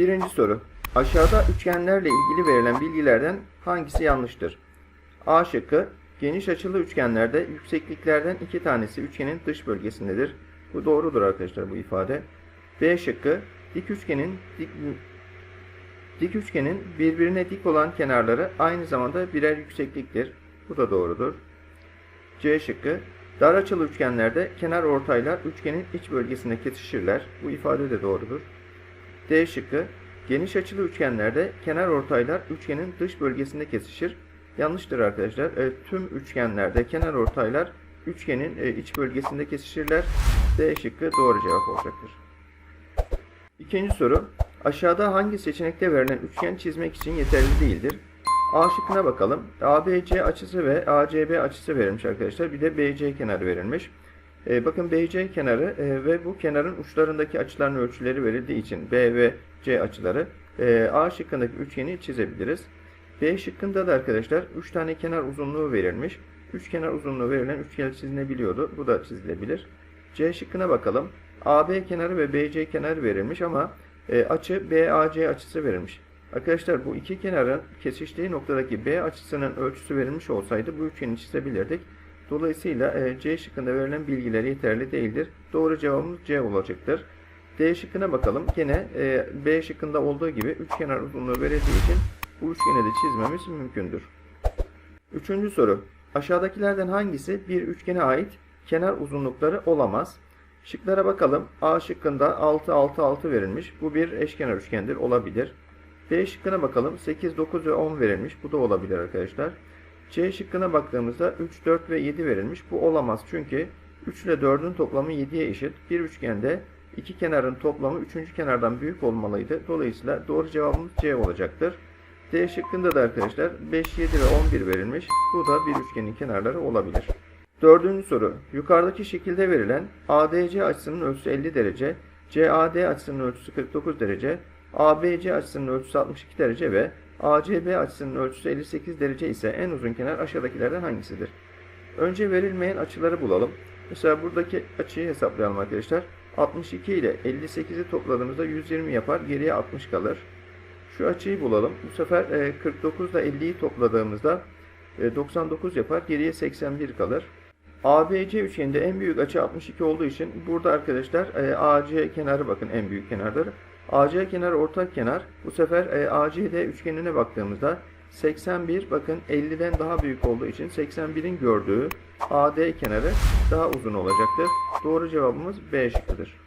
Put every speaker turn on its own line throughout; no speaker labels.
Birinci soru. Aşağıda üçgenlerle ilgili verilen bilgilerden hangisi yanlıştır? A şıkkı geniş açılı üçgenlerde yüksekliklerden iki tanesi üçgenin dış bölgesindedir. Bu doğrudur arkadaşlar bu ifade. B şıkkı dik üçgenin dik, dik üçgenin birbirine dik olan kenarları aynı zamanda birer yüksekliktir. Bu da doğrudur. C şıkkı dar açılı üçgenlerde kenar ortaylar üçgenin iç bölgesinde kesişirler. Bu ifade de doğrudur. D şıkkı geniş açılı üçgenlerde kenar ortaylar üçgenin dış bölgesinde kesişir. Yanlıştır arkadaşlar. E, tüm üçgenlerde kenar ortaylar üçgenin e, iç bölgesinde kesişirler. D şıkkı doğru cevap olacaktır. İkinci soru. Aşağıda hangi seçenekte verilen üçgen çizmek için yeterli değildir? A şıkkına bakalım. ABC açısı ve ACB açısı verilmiş arkadaşlar. Bir de BC kenarı verilmiş. E, bakın BC kenarı e, ve bu kenarın uçlarındaki açıların ölçüleri verildiği için B ve C açıları e, A şıkkındaki üçgeni çizebiliriz. B şıkkında da arkadaşlar 3 tane kenar uzunluğu verilmiş. 3 kenar uzunluğu verilen üçgen çizilebiliyordu. Bu da çizilebilir. C şıkkına bakalım. AB kenarı ve BC kenarı verilmiş ama e, açı BAC açısı verilmiş. Arkadaşlar bu iki kenarın kesiştiği noktadaki B açısının ölçüsü verilmiş olsaydı bu üçgeni çizebilirdik. Dolayısıyla e, C şıkkında verilen bilgiler yeterli değildir. Doğru cevabımız C olacaktır. D şıkkına bakalım. Gene e, B şıkkında olduğu gibi üç kenar uzunluğu verildiği için bu üçgeni de çizmemiz mümkündür. Üçüncü soru. Aşağıdakilerden hangisi bir üçgene ait kenar uzunlukları olamaz? Şıklara bakalım. A şıkkında 6, 6, 6 verilmiş. Bu bir eşkenar üçgendir. Olabilir. B şıkkına bakalım. 8, 9 ve 10 verilmiş. Bu da olabilir arkadaşlar. C şıkkına baktığımızda 3, 4 ve 7 verilmiş. Bu olamaz çünkü 3 ile 4'ün toplamı 7'ye eşit. Bir üçgende iki kenarın toplamı 3. kenardan büyük olmalıydı. Dolayısıyla doğru cevabımız C olacaktır. D şıkkında da arkadaşlar 5, 7 ve 11 verilmiş. Bu da bir üçgenin kenarları olabilir. Dördüncü soru. Yukarıdaki şekilde verilen ADC açısının ölçüsü 50 derece, CAD açısının ölçüsü 49 derece, ABC açısının ölçüsü 62 derece ve ACB açısının ölçüsü 58 derece ise en uzun kenar aşağıdakilerden hangisidir? Önce verilmeyen açıları bulalım. Mesela buradaki açıyı hesaplayalım arkadaşlar. 62 ile 58'i topladığımızda 120 yapar. Geriye 60 kalır. Şu açıyı bulalım. Bu sefer 49 ile 50'yi topladığımızda 99 yapar. Geriye 81 kalır. ABC üçgeninde en büyük açı 62 olduğu için burada arkadaşlar AC kenarı bakın en büyük kenardır. AC kenarı ortak kenar. Bu sefer ACD üçgenine baktığımızda 81 bakın 50'den daha büyük olduğu için 81'in gördüğü AD kenarı daha uzun olacaktır. Doğru cevabımız B şıkkıdır.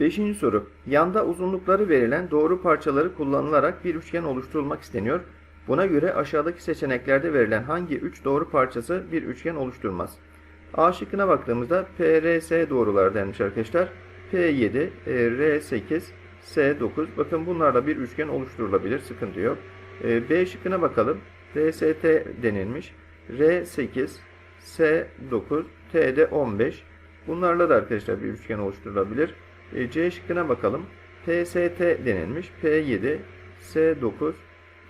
Beşinci soru. Yanda uzunlukları verilen doğru parçaları kullanılarak bir üçgen oluşturulmak isteniyor. Buna göre aşağıdaki seçeneklerde verilen hangi üç doğru parçası bir üçgen oluşturmaz? A şıkkına baktığımızda PRS doğrular denmiş arkadaşlar. P7, R8, S9. Bakın bunlarla bir üçgen oluşturulabilir. Sıkıntı yok. E, B şıkkına bakalım. RST denilmiş. R8, S9, TD 15. Bunlarla da arkadaşlar bir üçgen oluşturulabilir. E, C şıkkına bakalım. PST denilmiş. P7, S9,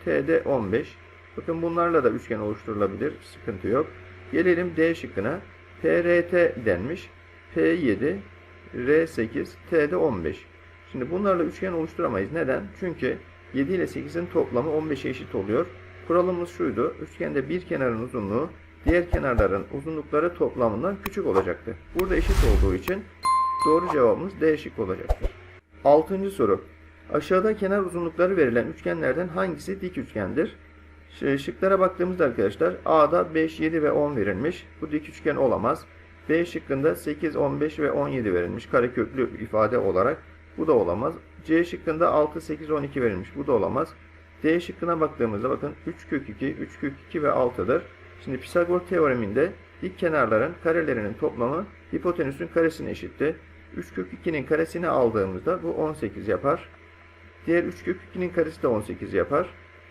TD 15. Bakın bunlarla da üçgen oluşturulabilir. Sıkıntı yok. Gelelim D şıkkına. PRT denmiş. P7, R8, TD 15. Şimdi bunlarla üçgen oluşturamayız. Neden? Çünkü 7 ile 8'in toplamı 15'e eşit oluyor. Kuralımız şuydu. Üçgende bir kenarın uzunluğu diğer kenarların uzunlukları toplamından küçük olacaktı. Burada eşit olduğu için doğru cevabımız D şık olacaktır. Altıncı soru. Aşağıda kenar uzunlukları verilen üçgenlerden hangisi dik üçgendir? Şıklara baktığımızda arkadaşlar A'da 5, 7 ve 10 verilmiş. Bu dik üçgen olamaz. B şıkkında 8, 15 ve 17 verilmiş. Kareköklü ifade olarak. Bu da olamaz. C şıkkında 6, 8, 12 verilmiş. Bu da olamaz. D şıkkına baktığımızda bakın 3 kök 2, 3 kök 2 ve 6'dır. Şimdi Pisagor teoreminde dik kenarların karelerinin toplamı hipotenüsün karesine eşitti. 3 kök 2'nin karesini aldığımızda bu 18 yapar. Diğer 3 kök 2'nin karesi de 18 yapar.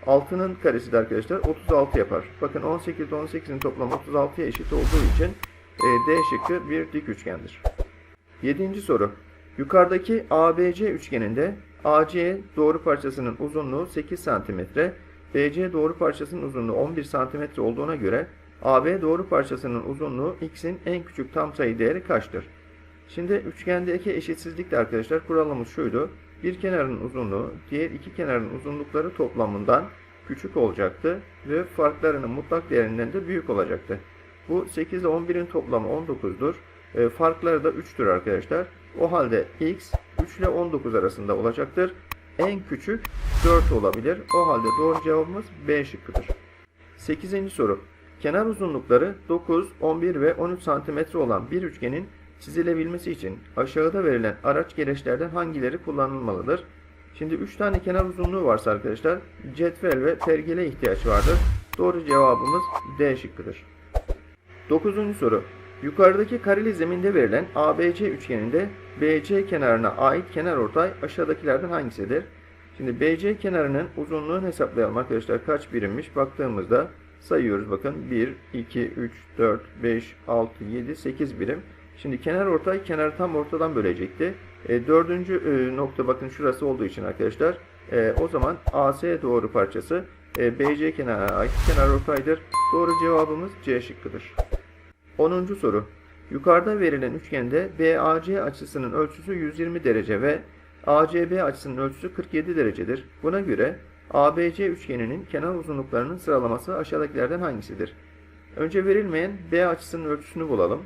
6'nın karesi de arkadaşlar 36 yapar. Bakın 18 ile 18'in toplamı 36'ya eşit olduğu için e, D şıkkı bir dik üçgendir. 7. soru. Yukarıdaki ABC üçgeninde AC doğru parçasının uzunluğu 8 cm, BC doğru parçasının uzunluğu 11 cm olduğuna göre AB doğru parçasının uzunluğu x'in en küçük tam sayı değeri kaçtır? Şimdi üçgendeki eşitsizlikte arkadaşlar kuralımız şuydu. bir kenarın uzunluğu diğer iki kenarın uzunlukları toplamından küçük olacaktı ve farklarının mutlak değerinden de büyük olacaktı. Bu 8 ile 11'in toplamı 19'dur. E, farkları da 3'tür arkadaşlar. O halde x 3 ile 19 arasında olacaktır. En küçük 4 olabilir. O halde doğru cevabımız B şıkkıdır. 8. soru. Kenar uzunlukları 9, 11 ve 13 cm olan bir üçgenin çizilebilmesi için aşağıda verilen araç gereçlerden hangileri kullanılmalıdır? Şimdi 3 tane kenar uzunluğu varsa arkadaşlar cetvel ve pergele ihtiyaç vardır. Doğru cevabımız D şıkkıdır. 9. soru. Yukarıdaki kareli zeminde verilen ABC üçgeninde BC kenarına ait kenarortay aşağıdakilerden hangisidir? Şimdi BC kenarının uzunluğunu hesaplayalım arkadaşlar. Kaç birimmiş? Baktığımızda sayıyoruz bakın. 1, 2, 3, 4, 5, 6, 7, 8 birim. Şimdi kenar ortay kenarı tam ortadan bölecekti. E, dördüncü e, nokta bakın şurası olduğu için arkadaşlar. E, o zaman AC doğru parçası e, BC kenarına ait kenar ortaydır. Doğru cevabımız C şıkkıdır. 10. soru. Yukarıda verilen üçgende BAC açısının ölçüsü 120 derece ve ACB açısının ölçüsü 47 derecedir. Buna göre ABC üçgeninin kenar uzunluklarının sıralaması aşağıdakilerden hangisidir? Önce verilmeyen B açısının ölçüsünü bulalım.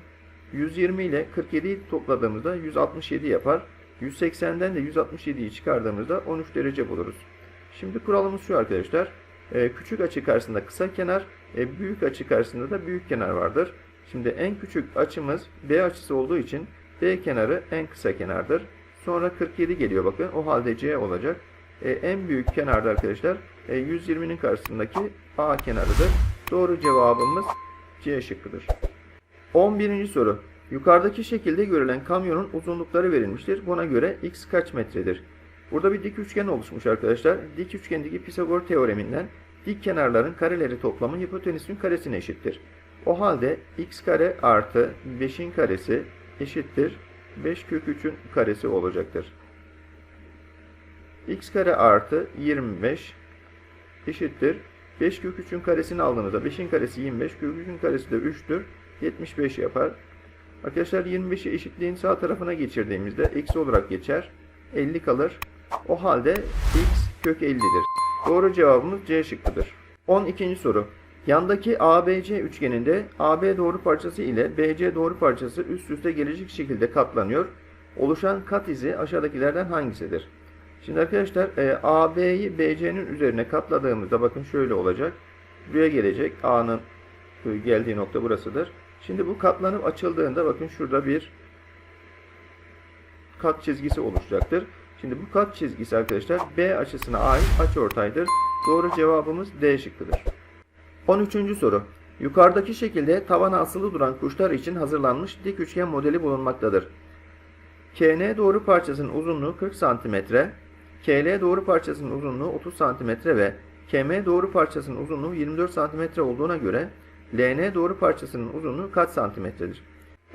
120 ile 47'yi topladığımızda 167 yapar. 180'den de 167'yi çıkardığımızda 13 derece buluruz. Şimdi kuralımız şu arkadaşlar. Ee, küçük açı karşısında kısa kenar, e, büyük açı karşısında da büyük kenar vardır. Şimdi en küçük açımız B açısı olduğu için B kenarı en kısa kenardır. Sonra 47 geliyor bakın. O halde C olacak. E, en büyük kenarda arkadaşlar e, 120'nin karşısındaki A kenarıdır. Doğru cevabımız C şıkkıdır. 11. soru. Yukarıdaki şekilde görülen kamyonun uzunlukları verilmiştir. Buna göre x kaç metredir? Burada bir dik üçgen oluşmuş arkadaşlar. Dik üçgendeki Pisagor teoreminden dik kenarların kareleri toplamı hipotenüsün karesine eşittir. O halde x kare artı 5'in karesi eşittir 5 kök 3'ün karesi olacaktır. x kare artı 25 eşittir 5 kök 3'ün karesini aldığımızda 5'in karesi 25 kök 3'ün karesi de 3'tür. 75 yapar. Arkadaşlar 25'i eşitliğin sağ tarafına geçirdiğimizde eksi olarak geçer. 50 kalır. O halde x kök 50'dir. Doğru cevabımız C şıkkıdır. 12. soru. Yandaki ABC üçgeninde AB doğru parçası ile BC doğru parçası üst üste gelecek şekilde katlanıyor. Oluşan kat izi aşağıdakilerden hangisidir? Şimdi arkadaşlar e, AB'yi BC'nin üzerine katladığımızda bakın şöyle olacak. Buraya gelecek. A'nın geldiği nokta burasıdır. Şimdi bu katlanıp açıldığında bakın şurada bir kat çizgisi oluşacaktır. Şimdi bu kat çizgisi arkadaşlar B açısına ait açıortaydır. Doğru cevabımız D şıkkıdır. 13. soru. Yukarıdaki şekilde tavana asılı duran kuşlar için hazırlanmış dik üçgen modeli bulunmaktadır. KN doğru parçasının uzunluğu 40 cm, KL doğru parçasının uzunluğu 30 cm ve KM doğru parçasının uzunluğu 24 cm olduğuna göre LN doğru parçasının uzunluğu kaç santimetredir?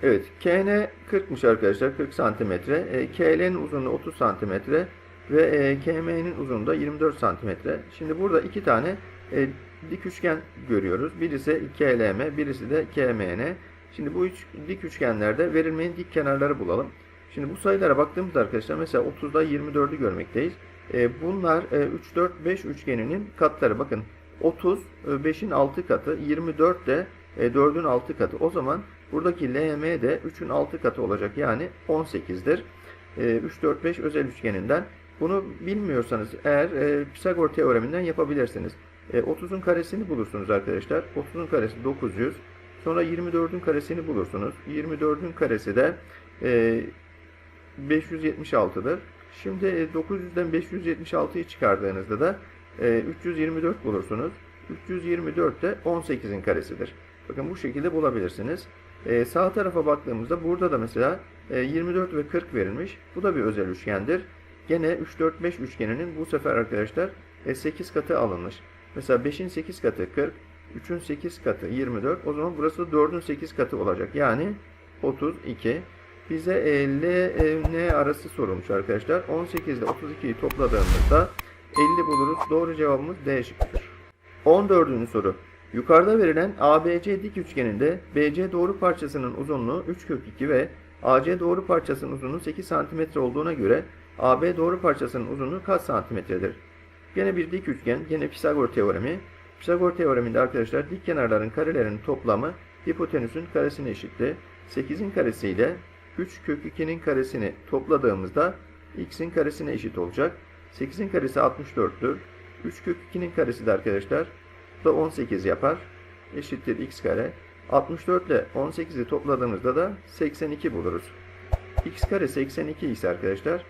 Evet, KN 40'mış arkadaşlar, 40 santimetre. E, KL'nin uzunluğu 30 santimetre ve e, KM'nin uzunluğu da 24 santimetre. Şimdi burada iki tane e, dik üçgen görüyoruz. Birisi KLM, birisi de KMN. Şimdi bu üç dik üçgenlerde verilmeyen dik kenarları bulalım. Şimdi bu sayılara baktığımızda arkadaşlar mesela 30'da 24'ü görmekteyiz. E, bunlar e, 3, 4, 5 üçgeninin katları. Bakın 30 5'in 6 katı, 24 de 4'ün 6 katı. O zaman buradaki LM de 3'ün 6 katı olacak. Yani 18'dir. 3, 4, 5 özel üçgeninden. Bunu bilmiyorsanız eğer e, Pisagor teoreminden yapabilirsiniz. 30'un karesini bulursunuz arkadaşlar. 30'un karesi 900. Sonra 24'ün karesini bulursunuz. 24'ün karesi de 576'dır. Şimdi 900'den 576'yı çıkardığınızda da 324 bulursunuz. 324 de 18'in karesidir. Bakın bu şekilde bulabilirsiniz. Ee, sağ tarafa baktığımızda burada da mesela e, 24 ve 40 verilmiş. Bu da bir özel üçgendir. Gene 3, 4, 5 üçgeninin bu sefer arkadaşlar e, 8 katı alınmış. Mesela 5'in 8 katı 40, 3'ün 8 katı 24. O zaman burası 4'ün 8 katı olacak. Yani 32. Bize e, L, e, arası sorulmuş arkadaşlar. 18 ile 32'yi topladığımızda 50 buluruz. Doğru cevabımız D şıkkıdır. 14. soru. Yukarıda verilen ABC dik üçgeninde BC doğru parçasının uzunluğu 3 kök 2 ve AC doğru parçasının uzunluğu 8 cm olduğuna göre AB doğru parçasının uzunluğu kaç santimetredir? Gene bir dik üçgen, gene Pisagor teoremi. Pisagor teoreminde arkadaşlar dik kenarların karelerinin toplamı hipotenüsün karesine eşitti. 8'in karesi ile 3 kök 2'nin karesini topladığımızda x'in karesine eşit olacak. 8'in karesi 64'tür. 3 kök 2'nin karesi de arkadaşlar da 18 yapar. Eşittir x kare. 64 ile 18'i topladığımızda da 82 buluruz. x kare 82 ise arkadaşlar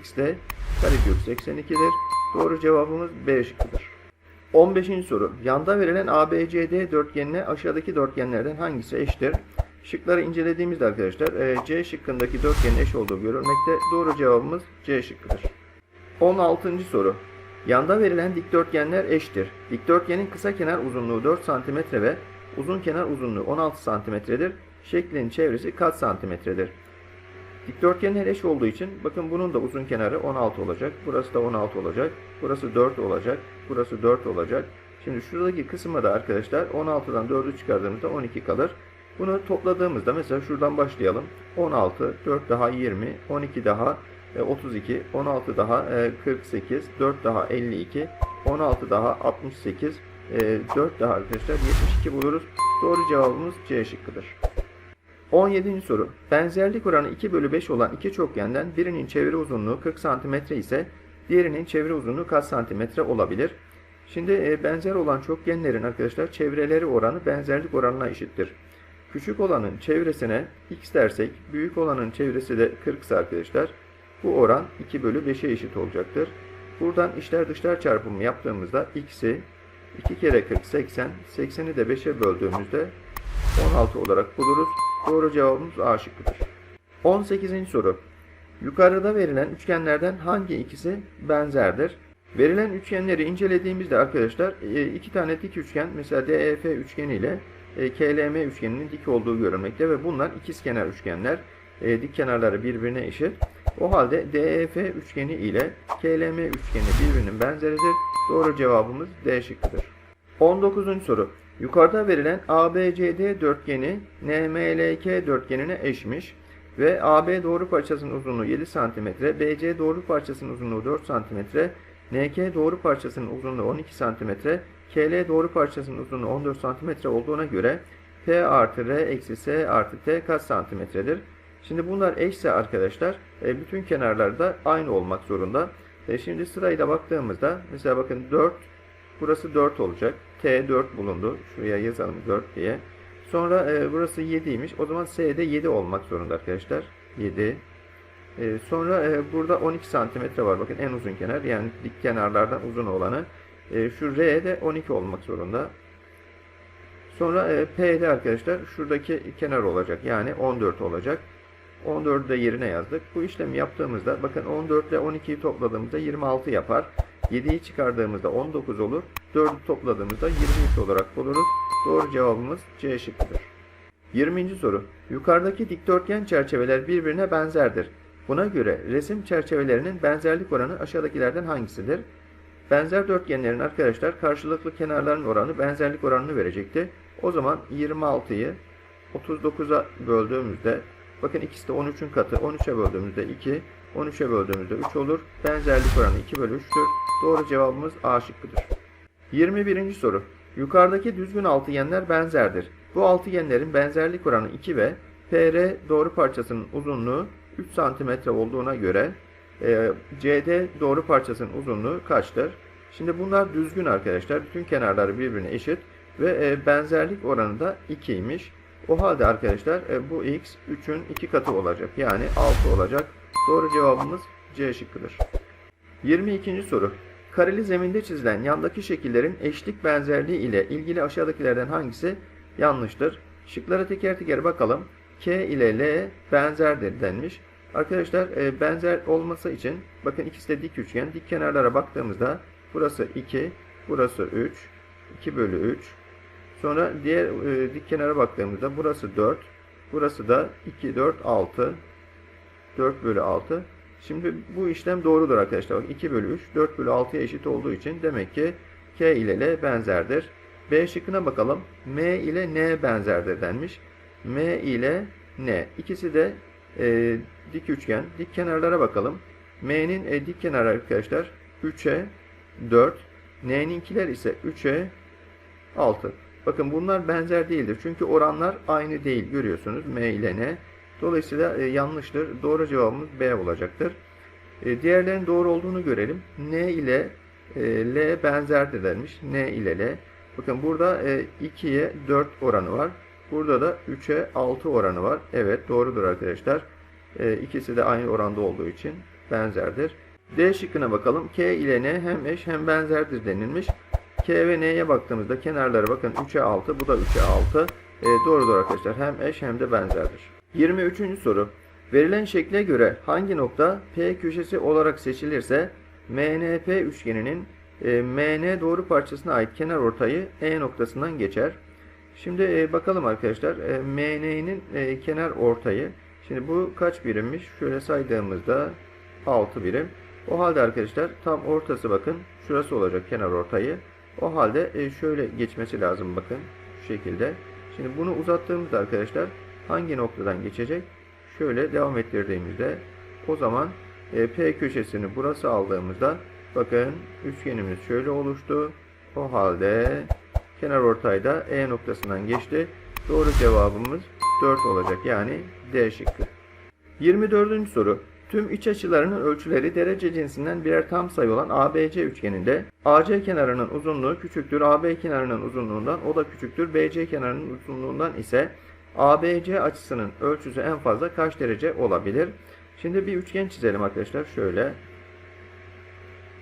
x de karekök 82'dir. Doğru cevabımız B şıkkıdır. 15. soru. Yanda verilen ABCD dörtgenine aşağıdaki dörtgenlerden hangisi eşittir? Şıkları incelediğimizde arkadaşlar e, C şıkkındaki dörtgenin eş olduğu görülmekte. Doğru cevabımız C şıkkıdır. 16. soru. Yanda verilen dikdörtgenler eşittir. Dikdörtgenin kısa kenar uzunluğu 4 cm ve uzun kenar uzunluğu 16 cm'dir. Şeklin çevresi kaç santimetredir? Dikdörtgenler eş olduğu için bakın bunun da uzun kenarı 16 olacak. Burası da 16 olacak. Burası 4 olacak. Burası 4 olacak. Şimdi şuradaki kısma da arkadaşlar 16'dan 4'ü çıkardığımızda 12 kalır. Bunu topladığımızda mesela şuradan başlayalım. 16, 4 daha 20, 12 daha e, 32, 16 daha e, 48, 4 daha 52, 16 daha 68, e, 4 daha arkadaşlar 72 buluruz. Doğru cevabımız C şıkkıdır. 17. soru. Benzerlik oranı 2 bölü 5 olan iki çokgenden birinin çevre uzunluğu 40 cm ise diğerinin çevre uzunluğu kaç santimetre olabilir? Şimdi e, benzer olan çokgenlerin arkadaşlar çevreleri oranı benzerlik oranına eşittir. Küçük olanın çevresine x dersek büyük olanın çevresi de 40 ise arkadaşlar bu oran 2 bölü 5'e eşit olacaktır. Buradan içler dışlar çarpımı yaptığımızda x'i 2 kere 40 80, 80'i de 5'e böldüğümüzde 16 olarak buluruz. Doğru cevabımız A şıkkıdır. 18. soru. Yukarıda verilen üçgenlerden hangi ikisi benzerdir? Verilen üçgenleri incelediğimizde arkadaşlar e, iki tane dik üçgen mesela DEF üçgeni ile e, KLM üçgeninin dik olduğu görülmekte ve bunlar ikizkenar üçgenler. E, dik kenarları birbirine eşit. O halde DEF üçgeni ile KLM üçgeni birbirinin benzeridir. Doğru cevabımız D şıkkıdır. 19. soru. Yukarıda verilen ABCD dörtgeni NMLK dörtgenine eşmiş ve AB doğru parçasının uzunluğu 7 cm, BC doğru parçasının uzunluğu 4 cm, NK doğru parçasının uzunluğu 12 cm, KL doğru parçasının uzunluğu 14 cm olduğuna göre P artı R eksi S artı T kaç santimetredir? Şimdi bunlar eşse arkadaşlar e, bütün kenarlarda aynı olmak zorunda. E, Şimdi sırayla baktığımızda mesela bakın 4 burası 4 olacak. T 4 bulundu. Şuraya yazalım 4 diye. Sonra e, burası 7'ymiş. O zaman S'de 7 olmak zorunda arkadaşlar. 7. E, sonra e, burada 12 santimetre var. Bakın en uzun kenar. Yani dik kenarlardan uzun olanı. E, şu R de 12 olmak zorunda. Sonra e, P'de arkadaşlar şuradaki kenar olacak. Yani 14 olacak. 14'ü de yerine yazdık. Bu işlemi yaptığımızda bakın 14 ile 12'yi topladığımızda 26 yapar. 7'yi çıkardığımızda 19 olur. 4'ü topladığımızda 23 olarak buluruz. Doğru cevabımız C şıkkıdır. 20. soru. Yukarıdaki dikdörtgen çerçeveler birbirine benzerdir. Buna göre resim çerçevelerinin benzerlik oranı aşağıdakilerden hangisidir? Benzer dörtgenlerin arkadaşlar karşılıklı kenarların oranı benzerlik oranını verecekti. O zaman 26'yı 39'a böldüğümüzde bakın ikisi de 13'ün katı 13'e böldüğümüzde 2 13'e böldüğümüzde 3 olur. Benzerlik oranı 2 bölü 3'tür. Doğru cevabımız A şıkkıdır. 21. soru. Yukarıdaki düzgün altıgenler benzerdir. Bu altıgenlerin benzerlik oranı 2 ve PR doğru parçasının uzunluğu 3 cm olduğuna göre e, CD doğru parçasının uzunluğu kaçtır? Şimdi bunlar düzgün arkadaşlar. Bütün kenarları birbirine eşit ve e, benzerlik oranı da 2'ymiş. O halde arkadaşlar e, bu x 3'ün 2 katı olacak. Yani 6 olacak. Doğru cevabımız C şıkkıdır. 22. soru. Kareli zeminde çizilen yandaki şekillerin eşlik benzerliği ile ilgili aşağıdakilerden hangisi yanlıştır? Şıklara teker teker bakalım. K ile L benzerdir denmiş. Arkadaşlar e, benzer olması için bakın ikisi de dik üçgen. Dik kenarlara baktığımızda burası 2, burası 3, 2 bölü 3. Sonra diğer e, dik kenara baktığımızda burası 4, burası da 2, 4, 6, 4 bölü 6. Şimdi bu işlem doğrudur arkadaşlar. Bak 2 bölü 3 4 bölü 6'ya eşit olduğu için demek ki K ile L benzerdir. B şıkkına bakalım. M ile N benzerdir denmiş. M ile N. İkisi de e, dik üçgen. Dik kenarlara bakalım. M'nin e, dik kenarı arkadaşlar 3'e 4. N'ninkiler ise 3'e 6. Bakın bunlar benzer değildir. Çünkü oranlar aynı değil. Görüyorsunuz M ile N. Dolayısıyla e, yanlıştır. Doğru cevabımız B olacaktır. E, diğerlerinin doğru olduğunu görelim. N ile e, L benzerdir denmiş. N ile L. Bakın burada e, 2'ye 4 oranı var. Burada da 3'e 6 oranı var. Evet doğrudur arkadaşlar. E, ikisi de aynı oranda olduğu için benzerdir. D şıkkına bakalım. K ile N hem eş hem benzerdir denilmiş. K ve N'ye baktığımızda kenarları bakın 3'e 6 bu da 3'e 6. E, doğrudur arkadaşlar. Hem eş hem de benzerdir. 23. soru. Verilen şekle göre hangi nokta P köşesi olarak seçilirse MNP üçgeninin e, MN doğru parçasına ait kenar ortayı E noktasından geçer. Şimdi e, bakalım arkadaşlar e, MN'nin e, kenar ortayı. Şimdi bu kaç birimmiş? Şöyle saydığımızda 6 birim. O halde arkadaşlar tam ortası bakın. Şurası olacak kenar ortayı. O halde e, şöyle geçmesi lazım bakın. Şu şekilde. Şimdi bunu uzattığımızda arkadaşlar hangi noktadan geçecek? Şöyle devam ettirdiğimizde o zaman e, P köşesini burası aldığımızda bakın üçgenimiz şöyle oluştu. O halde kenar ortayda E noktasından geçti. Doğru cevabımız 4 olacak. Yani D şıkkı. 24. soru. Tüm iç açılarının ölçüleri derece cinsinden birer tam sayı olan ABC üçgeninde AC kenarının uzunluğu küçüktür AB kenarının uzunluğundan o da küçüktür BC kenarının uzunluğundan ise ABC açısının ölçüsü en fazla kaç derece olabilir? Şimdi bir üçgen çizelim arkadaşlar. Şöyle.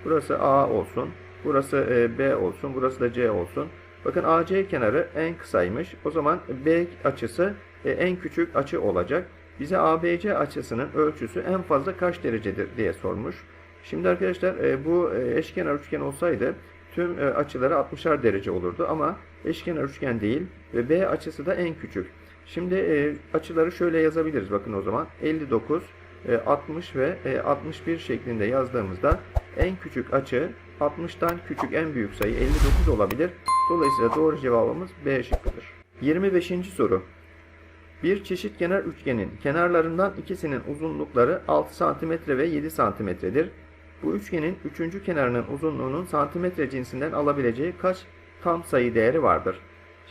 Burası A olsun. Burası e, B olsun. Burası da C olsun. Bakın AC kenarı en kısaymış. O zaman B açısı e, en küçük açı olacak. Bize ABC açısının ölçüsü en fazla kaç derecedir diye sormuş. Şimdi arkadaşlar e, bu eşkenar üçgen olsaydı tüm açıları 60'ar derece olurdu ama eşkenar üçgen değil ve B açısı da en küçük. Şimdi e, açıları şöyle yazabiliriz bakın o zaman 59, e, 60 ve e, 61 şeklinde yazdığımızda en küçük açı 60'tan küçük en büyük sayı 59 olabilir. Dolayısıyla doğru cevabımız B şıkkıdır. 25. soru. Bir çeşitkenar üçgenin kenarlarından ikisinin uzunlukları 6 cm ve 7 cm'dir. Bu üçgenin üçüncü kenarının uzunluğunun santimetre cinsinden alabileceği kaç tam sayı değeri vardır?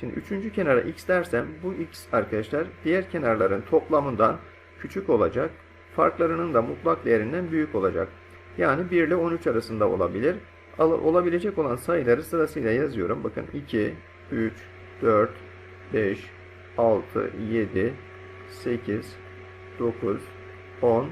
Şimdi üçüncü kenara x dersem bu x arkadaşlar diğer kenarların toplamından küçük olacak. Farklarının da mutlak değerinden büyük olacak. Yani 1 ile 13 arasında olabilir. Olabilecek olan sayıları sırasıyla yazıyorum. Bakın 2, 3, 4, 5, 6, 7, 8, 9, 10,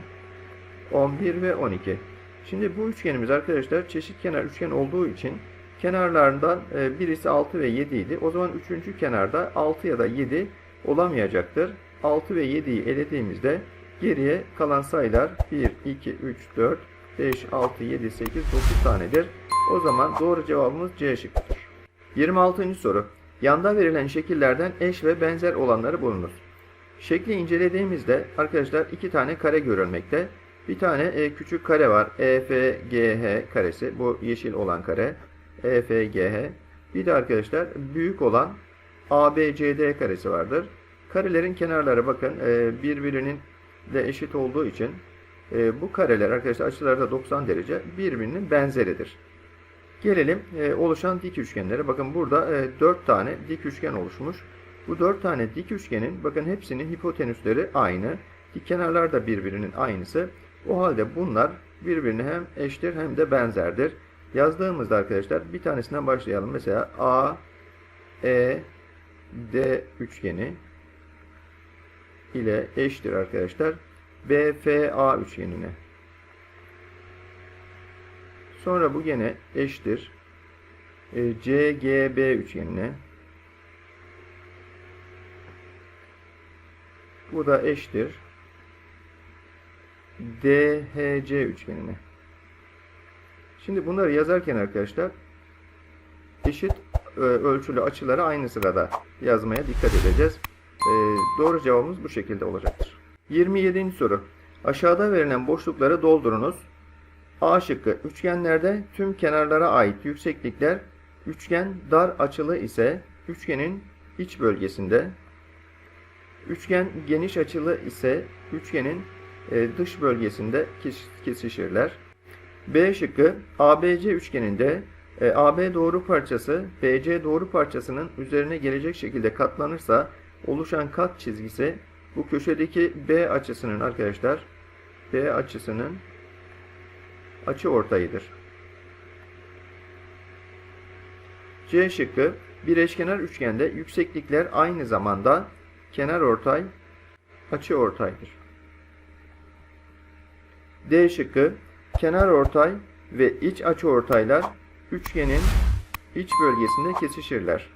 11 ve 12. Şimdi bu üçgenimiz arkadaşlar çeşitkenar üçgen olduğu için kenarlarından e, birisi 6 ve 7 idi. O zaman üçüncü kenarda 6 ya da 7 olamayacaktır. 6 ve 7'yi elediğimizde geriye kalan sayılar 1, 2, 3, 4, 5, 6, 7, 8, 9 tanedir. O zaman doğru cevabımız C şıkkıdır. 26. soru. Yanda verilen şekillerden eş ve benzer olanları bulunuz. Şekli incelediğimizde arkadaşlar iki tane kare görülmekte. Bir tane e, küçük kare var. EFGH karesi. Bu yeşil olan kare. EFGH. Bir de arkadaşlar büyük olan ABCD karesi vardır. Karelerin kenarları bakın e, birbirinin de eşit olduğu için e, bu kareler arkadaşlar açıları da 90 derece birbirinin benzeridir. Gelelim e, oluşan dik üçgenlere. Bakın burada e, 4 tane dik üçgen oluşmuş. Bu 4 tane dik üçgenin bakın hepsinin hipotenüsleri aynı. Dik kenarlar da birbirinin aynısı. O halde bunlar birbirine hem eştir hem de benzerdir. Yazdığımızda arkadaşlar bir tanesinden başlayalım. Mesela A, E, D üçgeni ile eştir arkadaşlar. BFA üçgenine. Sonra bu gene eşittir. E, CGB üçgenine. Bu da eşittir. DHC üçgenine. Şimdi bunları yazarken arkadaşlar eşit e, ölçülü açıları aynı sırada yazmaya dikkat edeceğiz. E, doğru cevabımız bu şekilde olacaktır. 27. soru. Aşağıda verilen boşlukları doldurunuz. A şıkkı üçgenlerde tüm kenarlara ait yükseklikler üçgen dar açılı ise üçgenin iç bölgesinde üçgen geniş açılı ise üçgenin e, dış bölgesinde kes- kesişirler. B şıkkı ABC üçgeninde e, AB doğru parçası BC doğru parçasının üzerine gelecek şekilde katlanırsa oluşan kat çizgisi bu köşedeki B açısının arkadaşlar B açısının açı ortayıdır. C şıkkı bir eşkenar üçgende yükseklikler aynı zamanda kenar ortay açı ortaydır. D şıkkı kenar ortay ve iç açı ortaylar üçgenin iç bölgesinde kesişirler.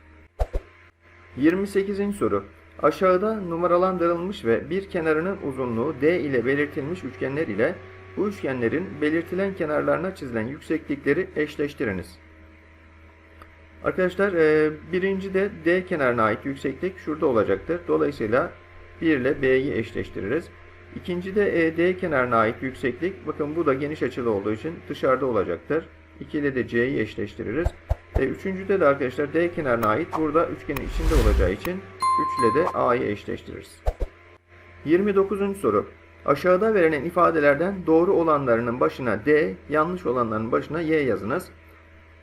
28. soru. Aşağıda numaralandırılmış ve bir kenarının uzunluğu D ile belirtilmiş üçgenler ile bu üçgenlerin belirtilen kenarlarına çizilen yükseklikleri eşleştiriniz. Arkadaşlar e, birinci de D kenarına ait yükseklik şurada olacaktır. Dolayısıyla 1 ile B'yi eşleştiririz. İkinci de e, D kenarına ait yükseklik. Bakın bu da geniş açılı olduğu için dışarıda olacaktır. 2 ile de C'yi eşleştiririz. E, üçüncüde de arkadaşlar D kenarına ait burada üçgenin içinde olacağı için 3 ile de A'yı eşleştiririz. 29. soru. Aşağıda verilen ifadelerden doğru olanlarının başına D, yanlış olanların başına Y yazınız.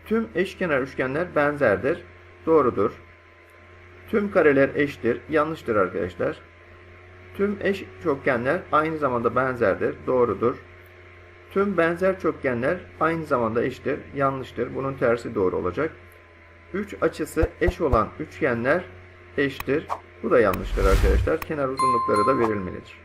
Tüm eşkenar üçgenler benzerdir. Doğrudur. Tüm kareler eşittir. Yanlıştır arkadaşlar. Tüm eş çokgenler aynı zamanda benzerdir. Doğrudur. Tüm benzer çokgenler aynı zamanda eşittir. Yanlıştır. Bunun tersi doğru olacak. 3 açısı eş olan üçgenler eşittir. Bu da yanlıştır arkadaşlar. Kenar uzunlukları da verilmelidir.